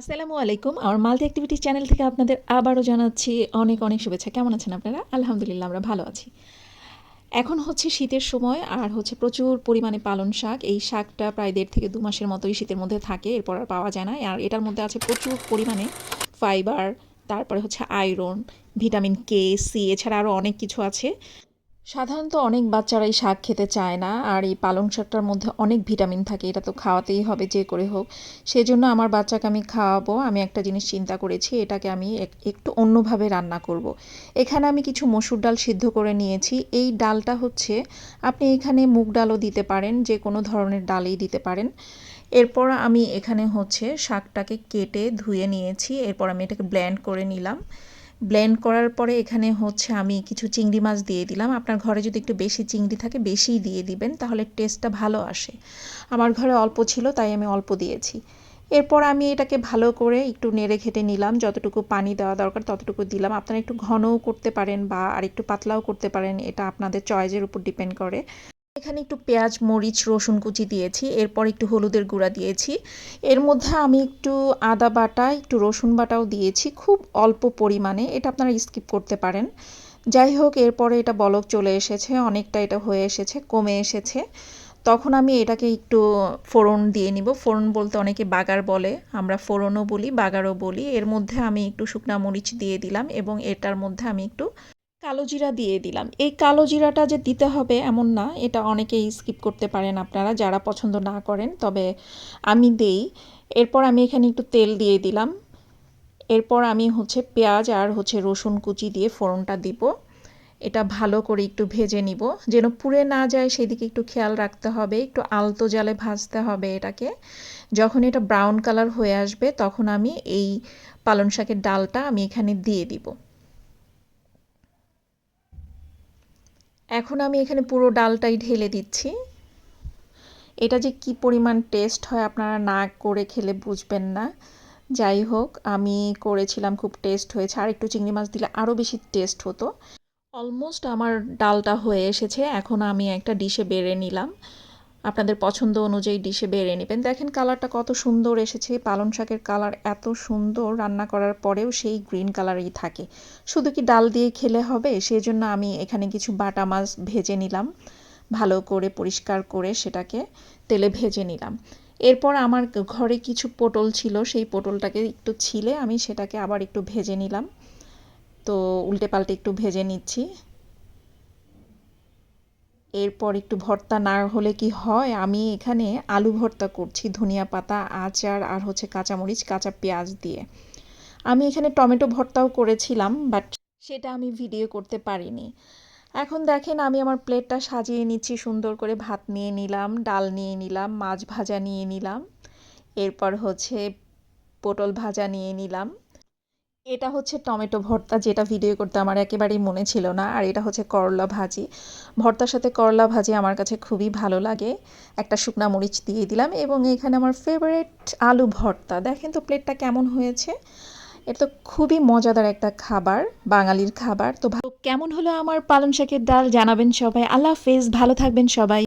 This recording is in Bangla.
আসসালামু আলাইকুম। আমার মাল্টি অ্যাক্টিভিটি চ্যানেল থেকে আপনাদের আবারও জানাচ্ছি অনেক অনেক শুভেচ্ছা। কেমন আছেন আপনারা? আলহামদুলিল্লাহ, আমরা ভালো আছি। এখন হচ্ছে শীতের সময় আর হচ্ছে প্রচুর পরিমাণে পালন শাক। এই শাকটা প্রায় দেড় থেকে দু মাসের মতোই শীতের মধ্যে থাকে, এরপর আর পাওয়া যায় না। আর এটার মধ্যে আছে প্রচুর পরিমাণে ফাইবার তারপরে হচ্ছে আয়রন ভিটামিন কে সি এছাড়া আরও অনেক কিছু আছে। সাধারণত অনেক বাচ্চারাই শাক খেতে চায় না, আর এই পালং শাকটার মধ্যে অনেক ভিটামিন থাকে, এটা তো খাওয়াতেই হবে যে করে হোক। সেজন্য আমার বাচ্চাকে আমি খাওয়াবো, আমি একটা জিনিস চিন্তা করেছি, এটাকে আমি এক- একটু অন্যভাবে রান্না করব। এখানে আমি কিছু মসুর ডাল সিদ্ধ করে নিয়েছি, এই ডালটা হচ্ছে, আপনি এখানে মুগ ডালও দিতে পারেন, যে কোনো ধরনের ডালই দিতে পারেন। এরপর আমি এখানে হচ্ছে শাকটাকে কেটে ধুয়ে নিয়েছি, এরপর আমি এটাকে ব্ল্যান্ড করে নিলাম। ব্লেন্ড করার পরে এখানে হচ্ছে আমি কিছু চিংড়ি মাছ দিয়ে দিলাম। আপনার ঘরে যদি একটু বেশি চিংড়ি থাকে, বেশিই দিয়ে দিবেন, তাহলে টেস্টটা ভালো আসে। আমার ঘরে অল্প ছিল, তাই আমি অল্প দিয়েছি। এরপর আমি এটাকে ভালো করে একটু নেড়ে ঘেটে নিলাম। যতটুকু পানি দেওয়া দরকার, ততটুকু দিলাম। আপনারা একটু ঘনও করতে পারেন বা আর একটু পাতলাও করতে পারেন, এটা আপনাদের চয়েসের উপর ডিপেন্ড করে। এখানে একটু পেঁয়াজ, মরিচ, রসুন কুচি দিয়েছি, এরপর একটু হলুদের গুঁড়া দিয়েছি। এর মধ্যে আমি একটু আদা বাটা, একটু রসুন বাটাও দিয়েছি খুব অল্প পরিমাণে, এটা আপনারা স্কিপ করতে পারেন। যাই হোক, এরপরে এটা বলক চলে এসেছে, অনেকটা এটা হয়ে এসেছে, কমে এসেছে। তখন আমি এটাকে একটু ফোড়ন দিয়ে নিব। ফোড়ন বলতে অনেকে বাগার বলে, আমরা ফোড়নও বলি, বাগারও বলি। এর মধ্যে আমি একটু শুকনা মরিচ দিয়ে দিলাম এবং এটার মধ্যে আমি একটু কালো জিরা দিয়ে দিলাম। এই কালো জিরাটা যে দিতে হবে এমন না, এটা অনেকেই স্কিপ করতে পারেন আপনারা, যারা পছন্দ না করেন। তবে আমি দেই। এরপর আমি এখানে একটু তেল দিয়ে দিলাম। এরপর আমি হচ্ছে পেঁয়াজ আর হচ্ছে রসুন কুচি দিয়ে ফোড়নটা দিব। এটা ভালো করে একটু ভেজে নিব। যেন পুড়ে না যায়, সেদিকে একটু খেয়াল রাখতে হবে। একটু আলতো জালে ভাজতে হবে এটাকে। যখন এটা ব্রাউন কালার হয়ে আসবে, তখন আমি এই পালং শাকের ডালটা আমি এখানে দিয়ে দিব। এখন আমি এখানে পুরো ডালটাই ঢেলে দিচ্ছি। এটা যে কি পরিমাণ টেস্ট হয় আপনারা না করে খেলে বুঝবেন না। যাই হোক, আমি করেছিলাম, খুব টেস্ট হয়েছে। আর একটু চিংড়ি মাছ দিলে আরও বেশি টেস্ট হতো। অলমোস্ট আমার ডালটা হয়ে এসেছে। এখন আমি একটা ডিশে বেড়ে নিলাম। আপনাদের পছন্দ অনুযায়ী ডিশে বেড়ে নেবেন। দেখেন কালারটা কত সুন্দর এসেছে। পালং শাকের কালার এত সুন্দর। রান্না করার পরেও সেই গ্রিন কালারই থাকে। শুধু কি ডাল দিয়ে খেলে হবে? সেই জন্য আমি এখানে কিছু বাটা মাছ ভেজে নিলাম। ভালো করে পরিষ্কার করে সেটাকে তেলে ভেজে নিলাম। এরপর আমার ঘরে কিছু পটল ছিল। সেই পটলটাকে একটু ছিলে আমি সেটাকে আবার একটু ভেজে নিলাম। তো উল্টে পাল্টে একটু ভেজে নিচ্ছি। এরপর একটু ভর্তা না হলে কি হয়? আমি এখানে আলু ভর্তা করছি, ধনিয়া পাতা, আচার আর হচ্ছে কাঁচামরিচ, কাঁচা পেঁয়াজ দিয়ে। আমি এখানে টমেটো ভর্তাও করেছিলাম, বাট সেটা আমি ভিডিও করতে পারিনি। এখন দেখেন আমি আমার প্লেটটা সাজিয়ে নিচ্ছি, সুন্দর করে ভাত নিয়ে নিলাম, ডাল নিয়ে নিলাম, মাছ ভাজা নিয়ে নিলাম, এরপর হচ্ছে পটল ভাজা নিয়ে নিলাম। এটা হচ্ছে টমেটো ভর্তা, যেটা ভিডিও করতে আমার একেবারেই মনে ছিল না, আর এটা হচ্ছে করলা ভাজি। ভর্তার সাথে করলা ভাজি আমার কাছে খুবই ভালো লাগে। একটা শুকনা মরিচ দিয়ে দিলাম এবং এখানে আমার ফেভারিট আলু ভর্তা। দেখেন তো প্লেটটা কেমন হয়েছে। এটা তো খুবই মজাদার একটা খাবার, বাঙালির খাবার। তো কেমন হলো আমার পালং শাকের ডাল? জানাবেন সবাই। আল্লাহ হাফেজ। ভালো থাকবেন সবাই।